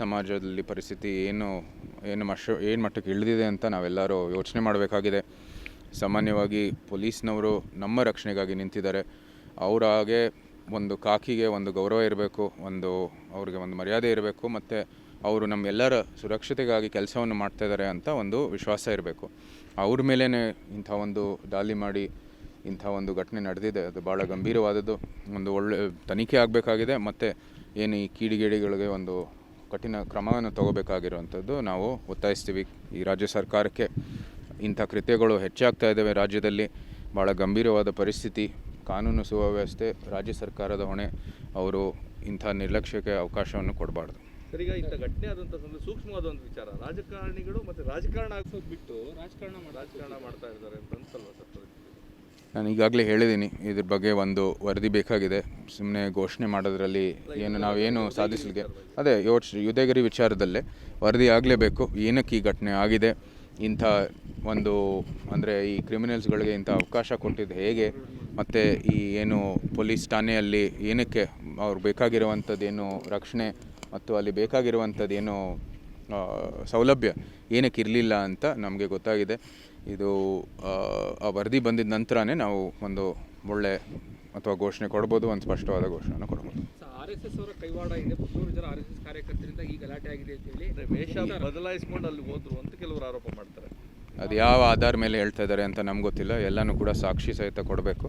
ಸಮಾಜದಲ್ಲಿ ಪರಿಸ್ಥಿತಿ ಏನು ಏನು ಮಶ ಏನು ಮಟ್ಟಕ್ಕೆ ಇಳಿದಿದೆ ಅಂತ ನಾವೆಲ್ಲರೂ ಯೋಚನೆ ಮಾಡಬೇಕಾಗಿದೆ. ಸಾಮಾನ್ಯವಾಗಿ ಪೊಲೀಸ್ನವರು ನಮ್ಮ ರಕ್ಷಣೆಗಾಗಿ ನಿಂತಿದ್ದಾರೆ. ಅವರ ಹಾಗೆ ಒಂದು ಕಾಕಿಗೆ ಒಂದು ಗೌರವ ಇರಬೇಕು, ಒಂದು ಅವ್ರಿಗೆ ಒಂದು ಮರ್ಯಾದೆ ಇರಬೇಕು, ಮತ್ತು ಅವರು ನಮ್ಮೆಲ್ಲರ ಸುರಕ್ಷತೆಗಾಗಿ ಕೆಲಸವನ್ನು ಮಾಡ್ತಾಯಿದ್ದಾರೆ ಅಂತ ಒಂದು ವಿಶ್ವಾಸ ಇರಬೇಕು. ಅವ್ರ ಮೇಲೇ ಇಂಥ ಒಂದು ದಾಳಿ ಮಾಡಿ, ಇಂಥ ಒಂದು ಘಟನೆ ನಡೆದಿದೆ. ಅದು ಭಾಳ ಗಂಭೀರವಾದದ್ದು. ಒಂದು ಒಳ್ಳೆ ತನಿಖೆ ಆಗಬೇಕಾಗಿದೆ. ಮತ್ತು ಏನು ಈ ಕೀಡಿಗೇಡಿಗಳಿಗೆ ಒಂದು ಕಠಿಣ ಕ್ರಮವನ್ನು ತಗೋಬೇಕಾಗಿರುವಂಥದ್ದು ನಾವು ಒತ್ತಾಯಿಸ್ತೀವಿ. ಈ ರಾಜ್ಯ ಸರ್ಕಾರಕ್ಕೆ ಇಂಥ ಕೃತ್ಯಗಳು ಹೆಚ್ಚಾಗ್ತಾ ಇದ್ದಾವೆ ರಾಜ್ಯದಲ್ಲಿ. ಭಾಳ ಗಂಭೀರವಾದ ಪರಿಸ್ಥಿತಿ, ಕಾನೂನು ಸುವ್ಯವಸ್ಥೆ, ರಾಜ್ಯ ಸರ್ಕಾರದ ಹೊಣೆ, ಅವರು ಇಂಥ ನಿರ್ಲಕ್ಷ್ಯಕ್ಕೆ ಅವಕಾಶವನ್ನು ಕೊಡಬಾರ್ದು. ಸರಿಗ ಇಂಥ ಘಟನೆ ಸಂದರ್ಭ, ಸೂಕ್ಷ್ಮವಾದ ಒಂದು ವಿಚಾರ. ರಾಜಕಾರಣಿಗಳು ಮತ್ತೆ ರಾಜಕಾರಣ ಆಗ್ಸೋದು ಬಿಟ್ಟು ರಾಜಕಾರಣ ರಾಜಕಾರಣ ಮಾಡ್ತಾ ಇದ್ದಾರೆ ಅಂತ ಅನ್ಸಲ್ವಾ ಸರ್? ನಾನು ಈಗಾಗಲೇ ಹೇಳಿದ್ದೀನಿ ಇದ್ರ ಬಗ್ಗೆ ಒಂದು ವರದಿ ಬೇಕಾಗಿದೆ. ಸುಮ್ಮನೆ ಘೋಷಣೆ ಮಾಡೋದ್ರಲ್ಲಿ ಏನು ನಾವೇನು ಸಾಧಿಸಲಿಕ್ಕೆ. ಅದೇ ಯೋಚ್ ಯುದಯಗಿರಿ ವಿಚಾರದಲ್ಲೇ ವರದಿ ಆಗಲೇಬೇಕು. ಏನಕ್ಕೆ ಈ ಘಟನೆ ಆಗಿದೆ? ಇಂಥ ಒಂದು ಅಂದರೆ ಈ ಕ್ರಿಮಿನಲ್ಸ್ಗಳಿಗೆ ಇಂಥ ಅವಕಾಶ ಕೊಟ್ಟಿದ್ದು ಹೇಗೆ? ಮತ್ತು ಈ ಏನು ಪೊಲೀಸ್ ಠಾಣೆಯಲ್ಲಿ ಏನಕ್ಕೆ ಅವ್ರು ಬೇಕಾಗಿರುವಂಥದ್ದೇನು ರಕ್ಷಣೆ ಮತ್ತು ಅಲ್ಲಿ ಬೇಕಾಗಿರುವಂಥದ್ದು ಏನು ಆ, ಸೌಲಭ್ಯ ಏನಕ್ಕೆ ಇರಲಿಲ್ಲ ಅಂತ ನಮಗೆ ಗೊತ್ತಾಗಿದೆ. ಇದು ಆ, ವರದಿ ಬಂದಿದ ನಂತರನೇ ನಾವು ಒಂದು ಒಳ್ಳೆ ಅಥವಾ ಘೋಷಣೆ ಕೊಡ್ಬೋದು ಒಂದು ಸ್ಪಷ್ಟವಾದ ಘೋಷಣೆಯನ್ನು ಕೊಡ್ಬೋದು. ಆರ್ ಎಸ್ ಎಸ್ ಅವರ ಕೈವಾಡ ಇದೆ. ಮುನ್ನೂರು ಜನ ಆರ್ ಎಸ್ ಎಸ್ ಕಾರ್ಯಕರ್ತರಿಂದ ಈ ಗಲಾಟೆ ಆಗಿದೆ ಅಂತ ಹೇಳಿ. ಅಂದ್ರೆ ವೇಷ ಬದಲಾಯಿಸ್ಕೊಂಡು ಅಲ್ಲಿ ಹೋದ್ರು ಅಂತ ಕೆಲವರು ಆರೋಪ ಮಾಡ್ತಾರೆ. ಅದು ಯಾವ ಆಧಾರ ಮೇಲೆ ಹೇಳ್ತಾ ಇದ್ದಾರೆ ಅಂತ ನಮ್ಗೆ ಗೊತ್ತಿಲ್ಲ. ಎಲ್ಲನೂ ಕೂಡ ಸಾಕ್ಷಿ ಸಹಿತ ಕೊಡಬೇಕು.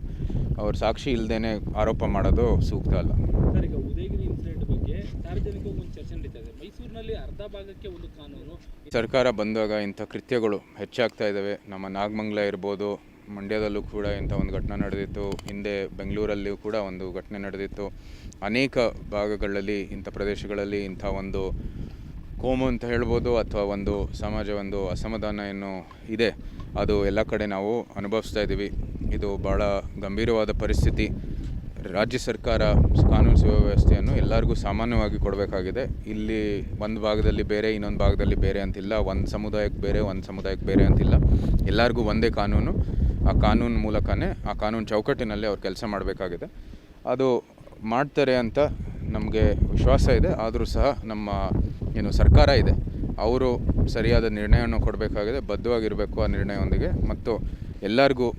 ಅವ್ರು ಸಾಕ್ಷಿ ಇಲ್ಲದೇ ಆರೋಪ ಮಾಡೋದು ಸೂಕ್ತ ಅಲ್ಲ ಸರ್ ಈಗ ಉದಯಗಿರಿ ಇನ್ಸಿಡೆಂಟ್ ಬಗ್ಗೆ ಸಾರ್ವಜನಿಕವಾಗಿ ಒಂದು ಚರ್ಚೆ ನಡೀತಾ ಇದೆ ಮೈಸೂರಿನಲ್ಲಿ ಅರ್ಧ ಭಾಗಕ್ಕೆ ಒಂದು ಕಾನೂನು. ಸರ್ಕಾರ ಬಂದಾಗ ಇಂಥ ಕೃತ್ಯಗಳು ಹೆಚ್ಚಾಗ್ತಾ ಇದ್ದಾವೆ. ನಮ್ಮ ನಾಗಮಂಗಲ ಇರ್ಬೋದು, ಮಂಡ್ಯದಲ್ಲೂ ಕೂಡ ಇಂಥ ಒಂದು ಘಟನೆ ನಡೆದಿತ್ತು. ಹಿಂದೆ ಬೆಂಗಳೂರಲ್ಲಿಯೂ ಕೂಡ ಒಂದು ಘಟನೆ ನಡೆದಿತ್ತು. ಅನೇಕ ಭಾಗಗಳಲ್ಲಿ, ಇಂಥ ಪ್ರದೇಶಗಳಲ್ಲಿ ಇಂಥ ಒಂದು ಕೋಮು ಅಂತ ಹೇಳ್ಬೋದು, ಅಥವಾ ಒಂದು ಸಮಾಜ ಒಂದು ಅಸಮಾಧಾನ ಏನು ಇದೆ. ಅದು ಎಲ್ಲ ಕಡೆ ನಾವು ಅನುಭವಿಸ್ತಾ ಇದ್ದೀವಿ. ಇದು ಭಾಳ ಗಂಭೀರವಾದ ಪರಿಸ್ಥಿತಿ. ರಾಜ್ಯ ಸರ್ಕಾರ ಕಾನೂನು ಸುವ್ಯವಸ್ಥೆಯನ್ನು ಎಲ್ಲರಿಗೂ ಸಾಮಾನ್ಯವಾಗಿ ಕೊಡಬೇಕಾಗಿದೆ. ಇಲ್ಲಿ ಒಂದು ಭಾಗದಲ್ಲಿ ಬೇರೆ, ಇನ್ನೊಂದು ಭಾಗದಲ್ಲಿ ಬೇರೆ ಅಂತಿಲ್ಲ. ಒಂದು ಸಮುದಾಯಕ್ಕೆ ಬೇರೆ, ಒಂದು ಸಮುದಾಯಕ್ಕೆ ಬೇರೆ ಅಂತಿಲ್ಲ. ಎಲ್ಲರಿಗೂ ಒಂದೇ ಕಾನೂನು. ಆ ಕಾನೂನು ಮೂಲಕನೇ, ಆ ಕಾನೂನು ಚೌಕಟ್ಟಿನಲ್ಲಿ ಅವ್ರು ಕೆಲಸ ಮಾಡಬೇಕಾಗಿದೆ. ಅದು ಮಾಡ್ತಾರೆ ಅಂತ ನಮಗೆ ವಿಶ್ವಾಸ ಇದೆ. ಆದರೂ ಸಹ ನಮ್ಮ, ಏನು, ಸರ್ಕಾರ ಇದೆ. ಅವರು ಸರಿಯಾದ ನಿರ್ಣಯವನ್ನು ಕೊಡಬೇಕಾಗಿದೆ. ಬದ್ಧವಾಗಿರಬೇಕು ಆ ನಿರ್ಣಯದೊಂದಿಗೆ. ಮತ್ತು ಎಲ್ಲರಿಗೂ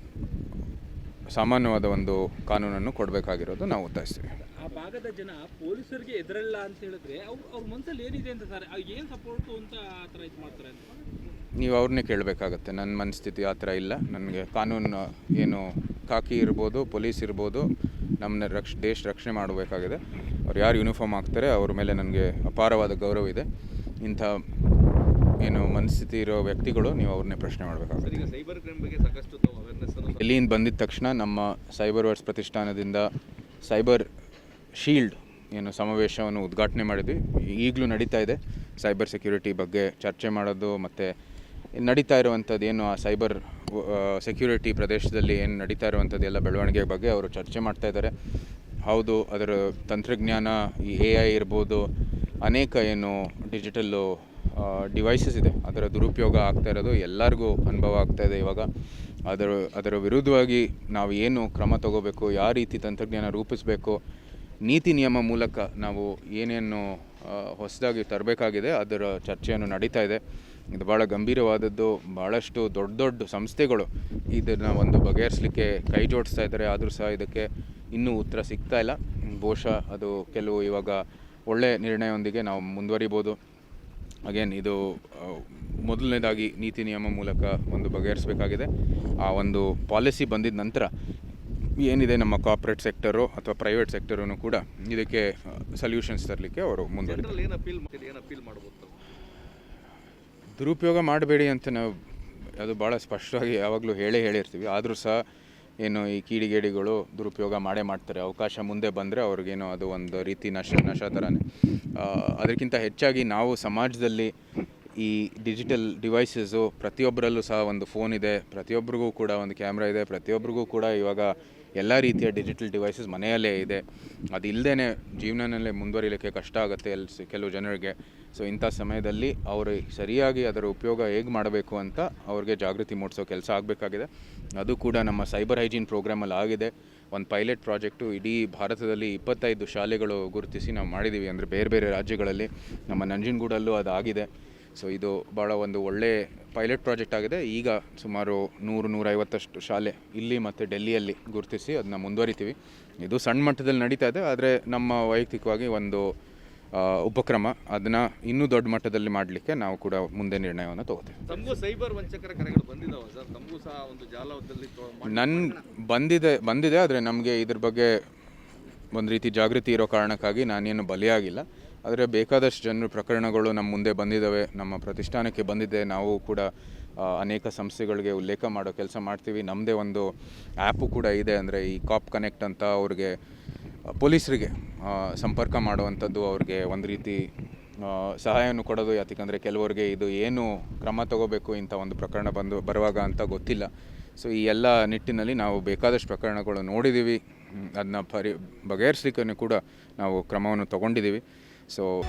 ಸಾಮಾನ್ಯವಾದ ಒಂದು ಕಾನೂನನ್ನು ಕೊಡಬೇಕಾಗಿರೋದು ನಾವು ಒತ್ತಾಯಿಸ್ತೀವಿ. ಆ ಭಾಗದ ಜನ ಪೊಲೀಸರಿಗೆ ಎದುರಲ್ಲ ಅಂತ ಹೇಳಿದ್ರೆ ಅವ್ರ ಮನಸ್ಸಲ್ಲಿ ಏನಿದೆ ಅಂತ ಸರ್? ಏನು ಸಪೋರ್ಟು ಅಂತ ಆ ಥರ ಇದು ಮಾಡ್ತಾರೆ ಅಂತ? ನೀವು ಅವ್ರನ್ನೇ ಕೇಳಬೇಕಾಗತ್ತೆ. ನನ್ನ ಮನಸ್ಥಿತಿ ಆ ಥರ ಇಲ್ಲ. ನನಗೆ ಕಾನೂನು ಏನು ಕಾಕಿ ಇರ್ಬೋದು ಪೊಲೀಸ್ ಇರ್ಬೋದು ನಮ್ಮನ್ನ ರಕ್ಷ ದೇಶ ರಕ್ಷಣೆ ಮಾಡಬೇಕಾಗಿದೆ. ಅವ್ರು ಯಾರು ಯೂನಿಫಾರ್ಮ್ ಹಾಕ್ತಾರೆ ಅವ್ರ ಮೇಲೆ ನನಗೆ ಅಪಾರವಾದ ಗೌರವ ಇದೆ. ಇಂಥ ಏನು ಮನಸ್ಥಿತಿ ಇರೋ ವ್ಯಕ್ತಿಗಳು ನೀವು ಅವ್ರನ್ನೇ ಪ್ರಶ್ನೆ ಮಾಡಬೇಕಾಗುತ್ತೆ. ಸರ್ ಈಗ ಸೈಬರ್ ಕ್ರೈಮ್ ಬಗ್ಗೆ ಸಾಕಷ್ಟು ಎಲ್ಲಿಂದ ಬಂದಿದ ತಕ್ಷಣ ನಮ್ಮ ಸೈಬರ್ ವರ್ಡ್ಸ್ ಪ್ರತಿಷ್ಠಾನದಿಂದ ಸೈಬರ್ ಶೀಲ್ಡ್ ಏನು ಸಮಾವೇಶವನ್ನು ಉದ್ಘಾಟನೆ ಮಾಡಿದ್ವಿ. ಈಗಲೂ ನಡೀತಾ ಇದೆ. ಸೈಬರ್ ಸೆಕ್ಯೂರಿಟಿ ಬಗ್ಗೆ ಚರ್ಚೆ ಮಾಡೋದು ಮತ್ತು ನಡೀತಾ ಇರುವಂಥದ್ದು ಏನು, ಆ ಸೈಬರ್ ಸೆಕ್ಯೂರಿಟಿ ಪ್ರದೇಶದಲ್ಲಿ ಏನು ನಡೀತಾ ಇರುವಂಥದ್ದು ಎಲ್ಲ ಬೆಳವಣಿಗೆ ಬಗ್ಗೆ ಅವರು ಚರ್ಚೆ ಮಾಡ್ತಾ ಇದ್ದಾರೆ. ಹೌದು, ಅದರ ತಂತ್ರಜ್ಞಾನ, ಈ ಎ ಐ ಇರ್ಬೋದು, ಅನೇಕ ಏನು ಡಿಜಿಟಲ್ಲು ಡಿವೈಸಸ್ ಇದೆ. ಅದರ ದುರುಪಯೋಗ ಆಗ್ತಾ ಇರೋದು ಎಲ್ಲರಿಗೂ ಅನುಭವ ಆಗ್ತಾಯಿದೆ ಇವಾಗ. ಅದರ ಅದರ ವಿರುದ್ಧವಾಗಿ ನಾವು ಏನು ಕ್ರಮ ತಗೋಬೇಕು, ಯಾವ ರೀತಿ ತಂತ್ರಜ್ಞಾನ ರೂಪಿಸಬೇಕು, ನೀತಿ ನಿಯಮ ಮೂಲಕ ನಾವು ಏನೇನು ಹೊಸದಾಗಿ ತರಬೇಕಾಗಿದೆ, ಅದರ ಚರ್ಚೆಯನ್ನು ನಡೀತಾ ಇದೆ. ಇದು ಭಾಳ ಗಂಭೀರವಾದದ್ದು ಭಾಳಷ್ಟು ದೊಡ್ಡ ದೊಡ್ಡ ಸಂಸ್ಥೆಗಳು ಇದನ್ನು ಒಂದು ಬಗೆಹರಿಸಲಿಕ್ಕೆ ಕೈ ಜೋಡಿಸ್ತಾ ಇದ್ದಾರೆ. ಆದರೂ ಸಹ ಇದಕ್ಕೆ ಇನ್ನೂ ಉತ್ತರ ಸಿಗ್ತಾ ಇಲ್ಲ. ಬಹುಶಃ ಅದು ಕೆಲವು ಇವಾಗ ಒಳ್ಳೆಯ ನಿರ್ಣಯದೊಂದಿಗೆ ನಾವು ಮುಂದುವರಿಬೋದು. ಅಗೇನ್ ಇದು ಮೊದಲನೇದಾಗಿ ನೀತಿ ನಿಯಮ ಮೂಲಕ ಒಂದು ಬಗೆಹರಿಸಬೇಕಾಗಿದೆ. ಆ ಒಂದು ಪಾಲಿಸಿ ಬಂದಿದ ನಂತರ ಏನಿದೆ ನಮ್ಮ ಕಾರ್ಪೊರೇಟ್ ಸೆಕ್ಟರು ಅಥವಾ ಪ್ರೈವೇಟ್ ಸೆಕ್ಟರೂ ಕೂಡ ಇದಕ್ಕೆ ಸೊಲ್ಯೂಷನ್ಸ್ ತರಲಿಕ್ಕೆ ಅವರು ಮುಂದೆ ದುರುಪಯೋಗ ಮಾಡಬೇಡಿ ಅಂತ ನಾವು ಅದು ಭಾಳ ಸ್ಪಷ್ಟವಾಗಿ ಯಾವಾಗಲೂ ಹೇಳೇ ಹೇಳಿರ್ತೀವಿ. ಆದರೂ ಸಹ ಏನು ಈ ಕೀಡಿಗೇಡಿಗಳು ದುರುಪಯೋಗ ಮಾಡೇ ಮಾಡ್ತಾರೆ, ಅವಕಾಶ ಮುಂದೆ ಬಂದರೆ ಅವ್ರಿಗೇನೋ ಅದು ಒಂದು ರೀತಿ ನಶ ನಶ ಥರನೇ. ಅದಕ್ಕಿಂತ ಹೆಚ್ಚಾಗಿ ನಾವು ಸಮಾಜದಲ್ಲಿ ಈ ಡಿಜಿಟಲ್ ಡಿವೈಸಸ್ಸು ಪ್ರತಿಯೊಬ್ಬರಲ್ಲೂ ಸಹ ಒಂದು ಫೋನ್ ಇದೆ, ಪ್ರತಿಯೊಬ್ಬರಿಗೂ ಕೂಡ ಒಂದು ಕ್ಯಾಮ್ರಾ ಇದೆ, ಪ್ರತಿಯೊಬ್ಬರಿಗೂ ಕೂಡ ಇವಾಗ ಎಲ್ಲ ರೀತಿಯ ಡಿಜಿಟಲ್ ಡಿವೈಸಸ್ ಮನೆಯಲ್ಲೇ ಇದೆ. ಅದು ಇಲ್ಲದೇ ಜೀವನನಲ್ಲೇ ಮುಂದುವರಿಲಿಕ್ಕೆ ಕಷ್ಟ ಆಗುತ್ತೆ ಎಲ್ಲಿ ಕೆಲವು ಜನರಿಗೆ. ಸೊ ಇಂಥ ಸಮಯದಲ್ಲಿ ಅವರು ಸರಿಯಾಗಿ ಅದರ ಉಪಯೋಗ ಹೇಗೆ ಮಾಡಬೇಕು ಅಂತ ಅವ್ರಿಗೆ ಜಾಗೃತಿ ಮೂಡಿಸೋ ಕೆಲಸ ಆಗಬೇಕಾಗಿದೆ. ಅದು ಕೂಡ ನಮ್ಮ ಸೈಬರ್ ಹೈಜೀನ್ ಪ್ರೋಗ್ರಾಮಲ್ಲಿ ಆಗಿದೆ. ಒಂದು ಪೈಲಟ್ ಪ್ರಾಜೆಕ್ಟು ಇಡೀ ಭಾರತದಲ್ಲಿ ಇಪ್ಪತ್ತೈದು ಶಾಲೆಗಳು ಗುರುತಿಸಿ ನಾವು ಮಾಡಿದ್ದೀವಿ ಅಂದರೆ ಬೇರೆ ಬೇರೆ ರಾಜ್ಯಗಳಲ್ಲಿ. ನಮ್ಮ ನಂಜನಗೂಡಲ್ಲೂ ಅದಾಗಿದೆ. ಸೊ ಇದು ಭಾಳ ಒಂದು ಒಳ್ಳೆ ಪೈಲಟ್ ಪ್ರಾಜೆಕ್ಟ್ ಆಗಿದೆ. ಈಗ ಸುಮಾರು ನೂರು ನೂರೈವತ್ತಷ್ಟು ಶಾಲೆ ಇಲ್ಲಿ ಮತ್ತು ಡೆಲ್ಲಿಯಲ್ಲಿ ಗುರುತಿಸಿ ಅದನ್ನ ಮುಂದುವರಿತೀವಿ. ಇದು ಸಣ್ಣ ಮಟ್ಟದಲ್ಲಿ ನಡೀತಾ ಇದೆ ಆದರೆ ನಮ್ಮ ವೈಯಕ್ತಿಕವಾಗಿ ಒಂದು ಉಪಕ್ರಮ ಅದನ್ನು ಇನ್ನೂ ದೊಡ್ಡ ಮಟ್ಟದಲ್ಲಿ ಮಾಡಲಿಕ್ಕೆ ನಾವು ಕೂಡ ಮುಂದೆ ನಿರ್ಣಯವನ್ನು ತಗೋತೀವಿ. ತಮಗೂ ಸೈಬರ್ ವಂಚಕರ ಕರೆಗಳು ಬಂದಿದಾವ ಸರ್? ತಮಗೂ ಸಹ ಒಂದು ಜಾಲದಲ್ಲಿ ನನ್ನ ಬಂದಿದೆ ಬಂದಿದೆ ಆದರೆ ನಮಗೆ ಇದ್ರ ಬಗ್ಗೆ ಒಂದು ರೀತಿ ಜಾಗೃತಿ ಇರೋ ಕಾರಣಕ್ಕಾಗಿ ನಾನೇನು ಬಲಿಯಾಗಿಲ್ಲ. ಆದರೆ ಬೇಕಾದಷ್ಟು ಜನರು ಪ್ರಕರಣಗಳು ನಮ್ಮ ಮುಂದೆ ಬಂದಿದ್ದಾವೆ, ನಮ್ಮ ಪ್ರತಿಷ್ಠಾನಕ್ಕೆ ಬಂದಿದೆ. ನಾವು ಕೂಡ ಅನೇಕ ಸಂಸ್ಥೆಗಳಿಗೆ ಉಲ್ಲೇಖ ಮಾಡೋ ಕೆಲಸ ಮಾಡ್ತೀವಿ. ನಮ್ಮದೇ ಒಂದು ಆ್ಯಪು ಕೂಡ ಇದೆ ಅಂದರೆ ಈ ಕಾಪ್ ಕನೆಕ್ಟ್ ಅಂತ ಅವ್ರಿಗೆ, ಪೊಲೀಸರಿಗೆ ಸಂಪರ್ಕ ಮಾಡುವಂಥದ್ದು ಅವ್ರಿಗೆ ಒಂದು ರೀತಿ ಸಹಾಯವನ್ನು ಕೊಡೋದು. ಯಾತಕ್ಕಂದರೆ ಕೆಲವರಿಗೆ ಇದು ಏನು ಕ್ರಮ ತಗೋಬೇಕು ಇಂಥ ಒಂದು ಪ್ರಕರಣ ಬಂದು, ಬರುವಾಗ ಅಂತ ಗೊತ್ತಿಲ್ಲ. ಸೊ, ಈ ಎಲ್ಲ ನಿಟ್ಟಿನಲ್ಲಿ ನಾವು ಬೇಕಾದಷ್ಟು ಪ್ರಕರಣಗಳು ನೋಡಿದ್ದೀವಿ. ಅದನ್ನ ಪರಿ, ಬಗೆಹರಿಸ್ಲಿಕ್ಕೆ ಕೂಡ ನಾವು ಕ್ರಮವನ್ನು ತಗೊಂಡಿದ್ದೀವಿ. So